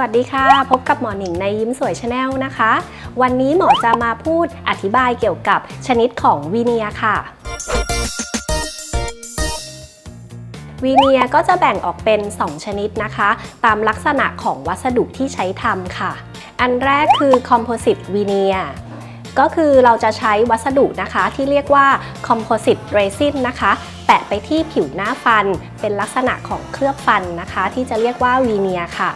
วัสดีค่ะ พบกับหมอหนิงในยิ้มสวยชาแนลนะคะ วันนี้หมอจะมาพูดอธิบายเกี่ยวกับชนิดของวีเนียค่ะวีเนียก็จะแบ่งออกเป็น 2 ชนิดนะคะ ตามลักษณะของวัสดุที่ใช้ทำค่ะ อันแรกคือ composite veneer ก็คือเราจะใช้วัสดุนะคะที่เรียกว่า composite resin นะคะแปะไปที่ผิวหน้าฟัน เป็นลักษณะของเคลือบฟันนะคะ ที่จะเรียกว่าวีเนียค่ะ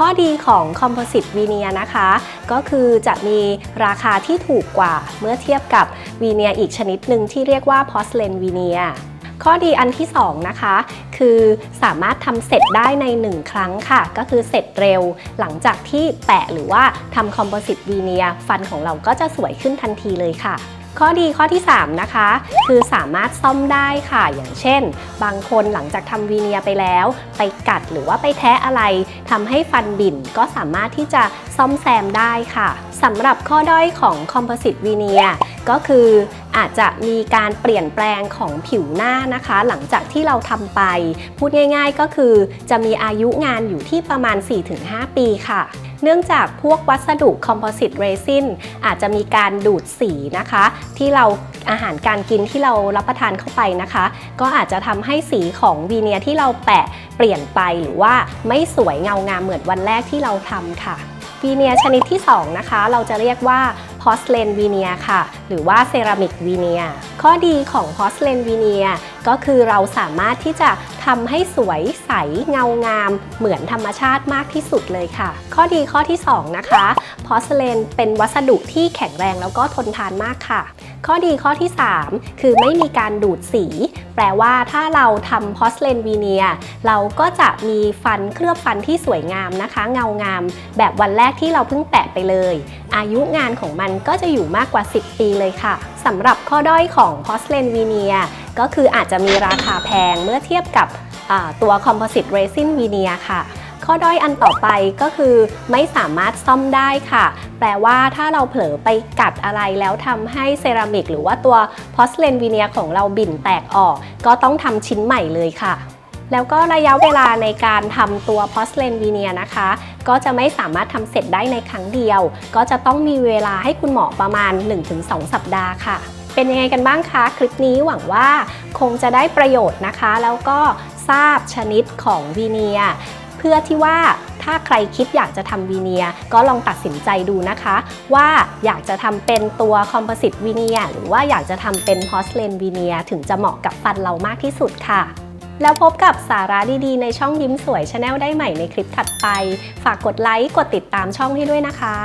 ข้อดีของคอมโพสิตวีเนียนะคะ ก็คือจะมีราคาที่ถูกกว่าเมื่อเทียบกับวีเนียอีกชนิดหนึ่งที่เรียกว่าพอสเลนวีเนีย ข้อดีอันที่ 2 นะคะ คือสามารถทำเสร็จได้ใน 1 ครั้งค่ะ ก็คือเสร็จเร็วหลังจากที่แปะหรือว่าทำคอมโพสิตวีเนียฟันของเราก็จะสวยขึ้นทันทีเลยค่ะข้อดีข้อที่ 3 นะคะ คือสามารถซ่อมได้ค่ะ อย่างเช่น บางคนหลังจากทำวีเนียไปแล้ว ไปกัดหรือว่าไปแทะอะไรทำให้ฟันบิ่นก็สามารถที่จะซ่อมแซมได้ค่ะสำหรับข้อด้อยของคอมโพสิตวีเนีย ก็คืออาจจะมีการเปลี่ยนแปลงของผิวหน้านะคะ หลังจากที่เราทำไป พูดง่าย ๆ ก็คือจะมีอายุงานอยู่ที่ประมาณ 4-5 ปีค่ะ เนื่องจากพวกวัสดุคอมโพสิตเรซินอาจจะมีการดูดสีนะคะ ที่เราอาหารการกินที่เรารับประทานเข้าไปนะคะ ก็อาจจะทำให้สีของวีเนียที่เราแปะเปลี่ยนไปหรือว่าไม่สวยเงางามเหมือนวันแรกที่เราทำค่ะวีเนียชนิดที่ 2 นะคะ เราจะเรียกว่า พอสเลนวีเนียค่ะ หรือว่าเซรามิกวีเนียข้อดีของพอสเลนวีเนีย ก็คือเราสามารถที่จะทำให้สวยใสเงางาม เหมือนธรรมชาติมากที่สุดเลยค่ะ ข้อดีข้อที่ 2 นะคะพอสเลนเป็นวัสดุที่แข็งแรงแล้วก็ทนทานมากค่ะ ข้อดีข้อที่ 3 คือไม่มีการดูดสี แปลว่าถ้าเราทำพอสเลนวีเนียเราก็จะมีฟันเคลือบฟันที่สวยงามนะคะ เงางาม แบบวันแรกที่เราเพิ่งแปะไปเลย อายุงานของมันก็จะอยู่มากกว่า 10 ปีเลยค่ะ สำหรับข้อด้อยของพอสเลนวีเนียก็คืออาจจะมีราคาแพงเมื่อเทียบกับตัวคอมโพสิตเรซินวีเนียค่ะ ข้อด้อยอันต่อไปก็คือไม่สามารถซ่อมได้ค่ะ แปลว่าถ้าเราเผลอไปกัดอะไรแล้วทำให้เซรามิกหรือว่าตัวพอสเลนวีเนียของเราบิ่นแตกออก ก็ต้องทำชิ้นใหม่เลยค่ะ แล้วก็ระยะเวลาในการทำตัวพอสเลนวีเนียนะคะ ก็จะไม่สามารถทำเสร็จได้ในครั้งเดียว ก็จะต้องมีเวลาให้คุณหมอประมาณ 1-2 สัปดาห์ค่ะ เป็นยังไงกันบ้างคะคลิปนี้หวังว่าคงจะได้ประโยชน์นะคะ แล้วก็ทราบชนิดของวีเนียเพื่อที่ว่าถ้าใครคิดอยากจะทำวีเนียก็ลองตัดสินใจดูนะคะ ว่าอยากจะทำเป็นตัวคอมโพสิตวีเนียหรือว่าอยากจะทำเป็นพอสเลนวีเนียถึงจะเหมาะกับฟันเรามากที่สุดค่ะ แล้วพบกับสาระดีๆ ในช่องยิ้มสวยชาแนลได้ใหม่ในคลิปถัดไป ฝากกดไลค์ กดติดตามช่องให้ด้วยนะคะ